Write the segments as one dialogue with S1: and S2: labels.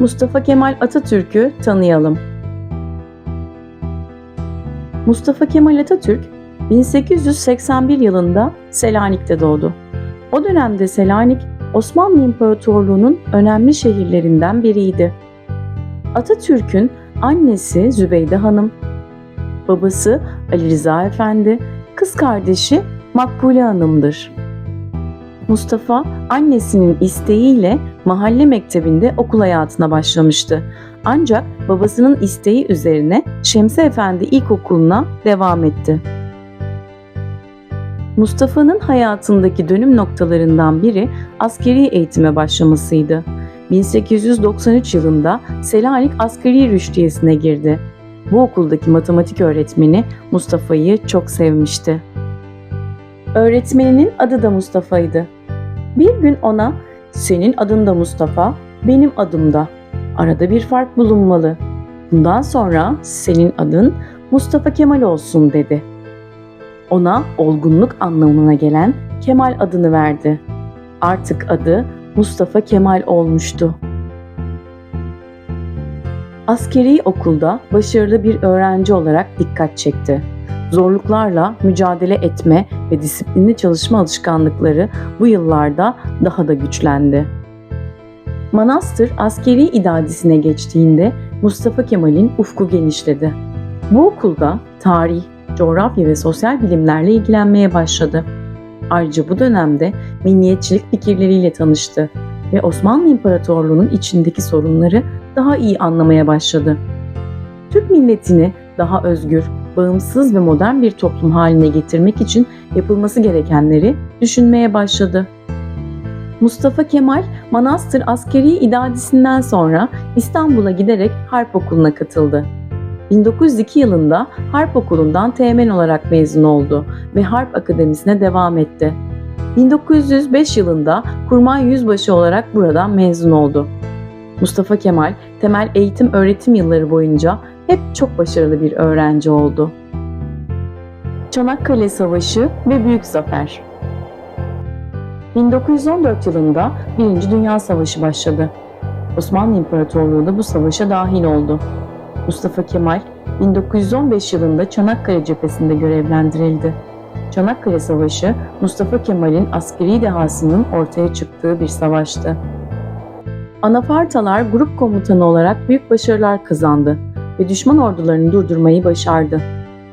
S1: Mustafa Kemal Atatürk'ü tanıyalım. Mustafa Kemal Atatürk 1881 yılında Selanik'te doğdu. O dönemde Selanik Osmanlı İmparatorluğu'nun önemli şehirlerinden biriydi. Atatürk'ün annesi Zübeyde Hanım, babası Ali Rıza Efendi, kız kardeşi Makbule Hanım'dır. Mustafa annesinin isteğiyle mahalle mektebinde okul hayatına başlamıştı. Ancak babasının isteği üzerine Şemsi Efendi İlkokulu'na devam etti. Mustafa'nın hayatındaki dönüm noktalarından biri askeri eğitime başlamasıydı. 1893 yılında Selanik Askeri Rüştiyesi'ne girdi. Bu okuldaki matematik öğretmeni Mustafa'yı çok sevmişti. Öğretmeninin adı da Mustafa'ydı. Bir gün ona "Senin adın da Mustafa, benim adım da. Arada bir fark bulunmalı. Bundan sonra senin adın Mustafa Kemal olsun." dedi. Ona olgunluk anlamına gelen Kemal adını verdi. Artık adı Mustafa Kemal olmuştu. Askeri okulda başarılı bir öğrenci olarak dikkat çekti. Zorluklarla mücadele etme ve disiplinli çalışma alışkanlıkları bu yıllarda daha da güçlendi. Manastır askeri idadesine geçtiğinde Mustafa Kemal'in ufku genişledi. Bu okulda tarih, coğrafya ve sosyal bilimlerle ilgilenmeye başladı. Ayrıca bu dönemde milliyetçilik fikirleriyle tanıştı ve Osmanlı İmparatorluğu'nun içindeki sorunları daha iyi anlamaya başladı. Türk milletini daha özgür, bağımsız ve modern bir toplum haline getirmek için yapılması gerekenleri düşünmeye başladı. Mustafa Kemal, Manastır Askeri İdadisi'nden sonra İstanbul'a giderek Harp Okulu'na katıldı. 1902 yılında Harp Okulu'ndan teğmen olarak mezun oldu ve Harp Akademisi'ne devam etti. 1905 yılında Kurmay Yüzbaşı olarak buradan mezun oldu. Mustafa Kemal, temel eğitim öğretim yılları boyunca hep çok başarılı bir öğrenci oldu. Çanakkale Savaşı ve Büyük Zafer 1914 yılında Birinci Dünya Savaşı başladı. Osmanlı İmparatorluğu da bu savaşa dahil oldu. Mustafa Kemal 1915 yılında Çanakkale cephesinde görevlendirildi. Çanakkale Savaşı Mustafa Kemal'in askeri dehasının ortaya çıktığı bir savaştı. Anafartalar grup komutanı olarak büyük başarılar kazandı ve düşman ordularını durdurmayı başardı.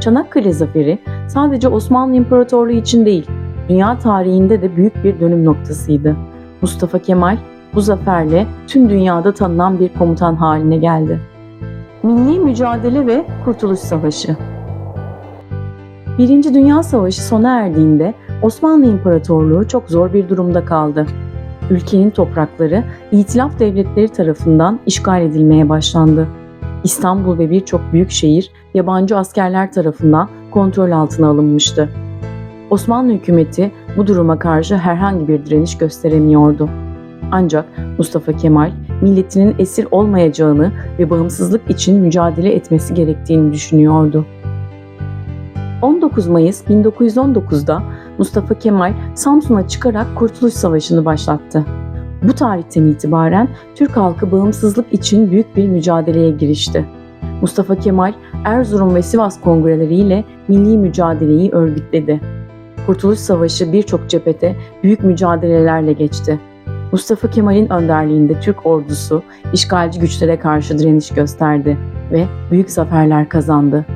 S1: Çanakkale Zaferi sadece Osmanlı İmparatorluğu için değil, dünya tarihinde de büyük bir dönüm noktasıydı. Mustafa Kemal bu zaferle tüm dünyada tanınan bir komutan haline geldi. Milli Mücadele ve Kurtuluş Savaşı Birinci Dünya Savaşı sona erdiğinde Osmanlı İmparatorluğu çok zor bir durumda kaldı. Ülkenin toprakları İtilaf devletleri tarafından işgal edilmeye başlandı. İstanbul ve birçok büyük şehir yabancı askerler tarafından kontrol altına alınmıştı. Osmanlı hükümeti bu duruma karşı herhangi bir direniş gösteremiyordu. Ancak Mustafa Kemal milletinin esir olmayacağını ve bağımsızlık için mücadele etmesi gerektiğini düşünüyordu. 19 Mayıs 1919'da Mustafa Kemal Samsun'a çıkarak Kurtuluş Savaşı'nı başlattı. Bu tarihten itibaren Türk halkı bağımsızlık için büyük bir mücadeleye girişti. Mustafa Kemal Erzurum ve Sivas kongreleriyle milli mücadeleyi örgütledi. Kurtuluş Savaşı birçok cephete büyük mücadelelerle geçti. Mustafa Kemal'in önderliğinde Türk ordusu işgalci güçlere karşı direniş gösterdi ve büyük zaferler kazandı.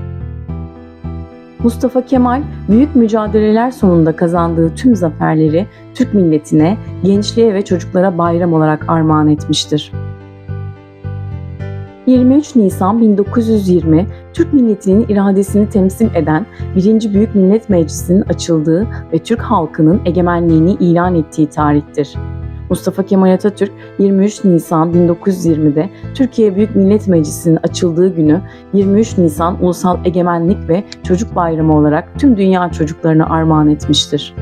S1: Mustafa Kemal büyük mücadeleler sonunda kazandığı tüm zaferleri Türk milletine, gençliğe ve çocuklara bayram olarak armağan etmiştir. 23 Nisan 1920 Türk milletinin iradesini temsil eden 1. Büyük Millet Meclisi'nin açıldığı ve Türk halkının egemenliğini ilan ettiği tarihtir. Mustafa Kemal Atatürk 23 Nisan 1920'de Türkiye Büyük Millet Meclisi'nin açıldığı günü 23 Nisan Ulusal Egemenlik ve Çocuk Bayramı olarak tüm dünya çocuklarına armağan etmiştir.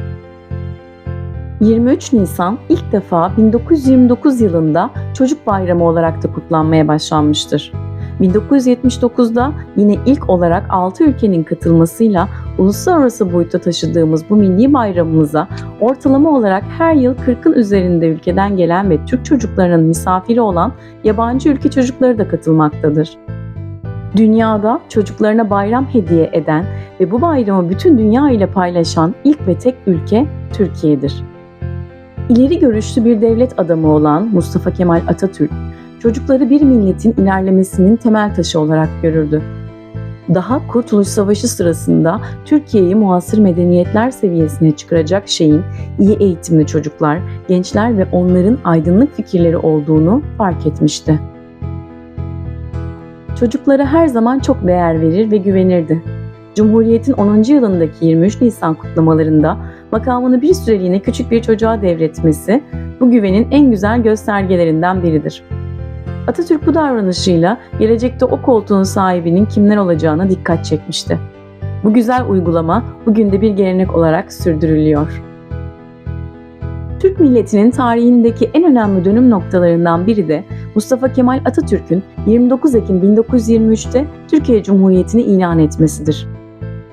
S1: 23 Nisan ilk defa 1929 yılında Çocuk Bayramı olarak da kutlanmaya başlanmıştır. 1979'da yine ilk olarak 6 ülkenin katılmasıyla uluslararası boyutta taşıdığımız bu milli bayramımıza ortalama olarak her yıl 40'ın üzerinde ülkeden gelen ve Türk çocuklarının misafiri olan yabancı ülke çocukları da katılmaktadır. Dünyada çocuklarına bayram hediye eden ve bu bayramı bütün dünya ile paylaşan ilk ve tek ülke Türkiye'dir. İleri görüşlü bir devlet adamı olan Mustafa Kemal Atatürk, çocukları bir milletin ilerlemesinin temel taşı olarak görürdü. Daha Kurtuluş Savaşı sırasında Türkiye'yi muhasır medeniyetler seviyesine çıkaracak şeyin iyi eğitimli çocuklar, gençler ve onların aydınlık fikirleri olduğunu fark etmişti. Çocuklara her zaman çok değer verir ve güvenirdi. Cumhuriyet'in 10. yılındaki 23 Nisan kutlamalarında makamını bir süreliğine küçük bir çocuğa devretmesi bu güvenin en güzel göstergelerinden biridir. Atatürk bu davranışıyla gelecekte o koltuğun sahibinin kimler olacağına dikkat çekmişti. Bu güzel uygulama bugün de bir gelenek olarak sürdürülüyor. Türk milletinin tarihindeki en önemli dönüm noktalarından biri de Mustafa Kemal Atatürk'ün 29 Ekim 1923'te Türkiye Cumhuriyeti'ni ilan etmesidir.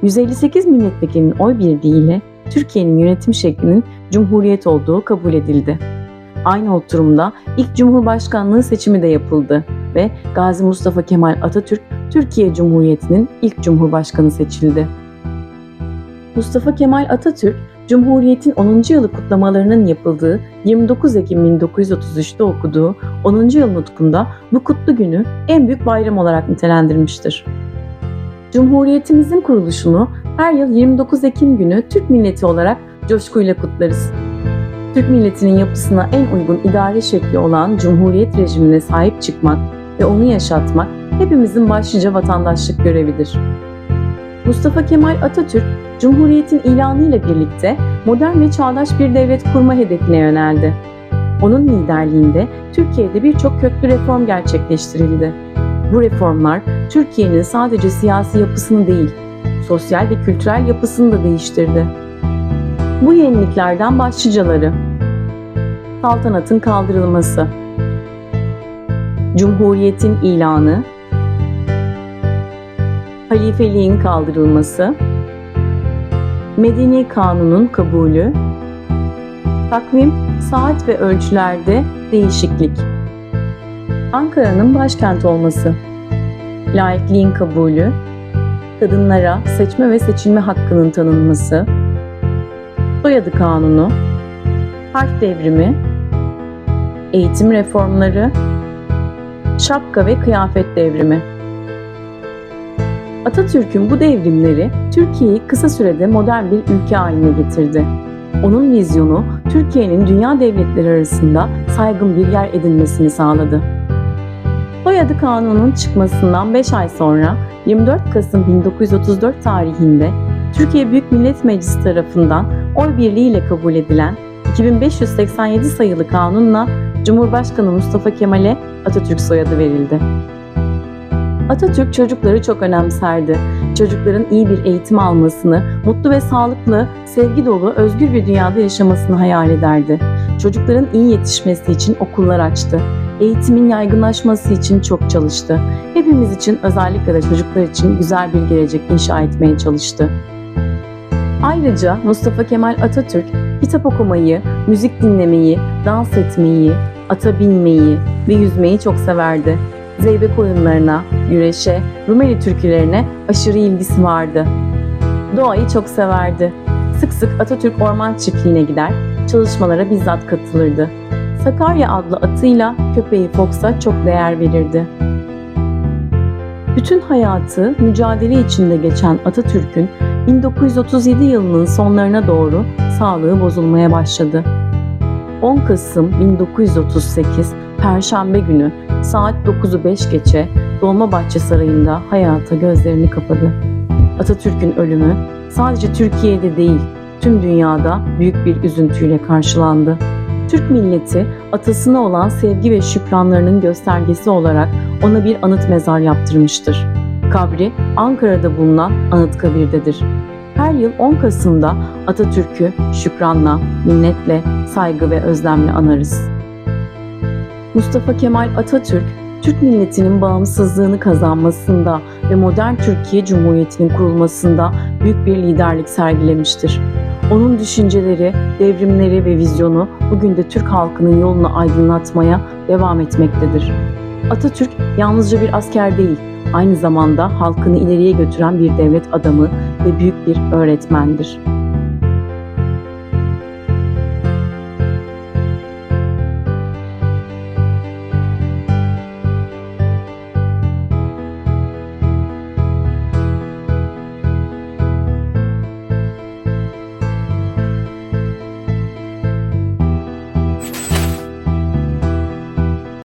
S1: 158 milletvekilinin oy birliğiyle Türkiye'nin yönetim şeklinin cumhuriyet olduğu kabul edildi. Aynı oturumda ilk Cumhurbaşkanlığı seçimi de yapıldı ve Gazi Mustafa Kemal Atatürk Türkiye Cumhuriyeti'nin ilk Cumhurbaşkanı seçildi. Mustafa Kemal Atatürk, Cumhuriyet'in 10. yılı kutlamalarının yapıldığı 29 Ekim 1933'te okuduğu 10. yıl nutkunda bu kutlu günü en büyük bayram olarak nitelendirmiştir. Cumhuriyetimizin kuruluşunu her yıl 29 Ekim günü Türk milleti olarak coşkuyla kutlarız. Türk milletinin yapısına en uygun idare şekli olan Cumhuriyet rejimine sahip çıkmak ve onu yaşatmak hepimizin başlıca vatandaşlık görevidir. Mustafa Kemal Atatürk, Cumhuriyet'in ilanıyla birlikte modern ve çağdaş bir devlet kurma hedefine yöneldi. Onun liderliğinde Türkiye'de birçok köklü reform gerçekleştirildi. Bu reformlar Türkiye'nin sadece siyasi yapısını değil, sosyal ve kültürel yapısını da değiştirdi. Bu yeniliklerden başlıcaları. Saltanatın kaldırılması. Cumhuriyetin ilanı. Halifeliğin kaldırılması. Medeni Kanun'un kabulü. Takvim, saat ve ölçülerde değişiklik. Ankara'nın başkent olması. Laikliğin kabulü. Kadınlara seçme ve seçilme hakkının tanınması Soyadı Kanunu, Harf Devrimi, Eğitim Reformları, Şapka ve Kıyafet Devrimi. Atatürk'ün bu devrimleri Türkiye'yi kısa sürede modern bir ülke haline getirdi. Onun vizyonu Türkiye'nin dünya devletleri arasında saygın bir yer edinmesini sağladı. Soyadı Kanunu'nun çıkmasından 5 ay sonra 24 Kasım 1934 tarihinde Türkiye Büyük Millet Meclisi tarafından oy birliğiyle kabul edilen 2587 sayılı kanunla Cumhurbaşkanı Mustafa Kemal'e Atatürk soyadı verildi. Atatürk çocukları çok önemserdi. Çocukların iyi bir eğitim almasını, mutlu ve sağlıklı, sevgi dolu, özgür bir dünyada yaşamasını hayal ederdi. Çocukların iyi yetişmesi için okullar açtı. Eğitimin yaygınlaşması için çok çalıştı. Hepimiz için özellikle de çocuklar için güzel bir gelecek inşa etmeye çalıştı. Ayrıca Mustafa Kemal Atatürk kitap okumayı, müzik dinlemeyi, dans etmeyi, ata binmeyi ve yüzmeyi çok severdi. Zeybek oyunlarına, güreşe, Rumeli türkülerine aşırı ilgisi vardı. Doğayı çok severdi. Sık sık Atatürk Orman Çiftliği'ne gider, çalışmalara bizzat katılırdı. Sakarya adlı atıyla köpeği Fox'a çok değer verirdi. Bütün hayatı mücadele içinde geçen Atatürk'ün 1937 yılının sonlarına doğru sağlığı bozulmaya başladı. 10 Kasım 1938 Perşembe günü saat 9'u 5 geçe Dolmabahçe Sarayı'nda hayata gözlerini kapadı. Atatürk'ün ölümü sadece Türkiye'de değil, tüm dünyada büyük bir üzüntüyle karşılandı. Türk milleti atasına olan sevgi ve şükranlarının göstergesi olarak ona bir anıt mezar yaptırmıştır. Kabri Ankara'da bulunan Anıtkabir'dedir. Her yıl 10 Kasım'da Atatürk'ü şükranla, minnetle, saygı ve özlemle anarız. Mustafa Kemal Atatürk Türk milletinin bağımsızlığını kazanmasında ve modern Türkiye Cumhuriyeti'nin kurulmasında büyük bir liderlik sergilemiştir. Onun düşünceleri, devrimleri ve vizyonu bugün de Türk halkının yolunu aydınlatmaya devam etmektedir. Atatürk yalnızca bir asker değil, aynı zamanda halkını ileriye götüren bir devlet adamı ve büyük bir öğretmendir.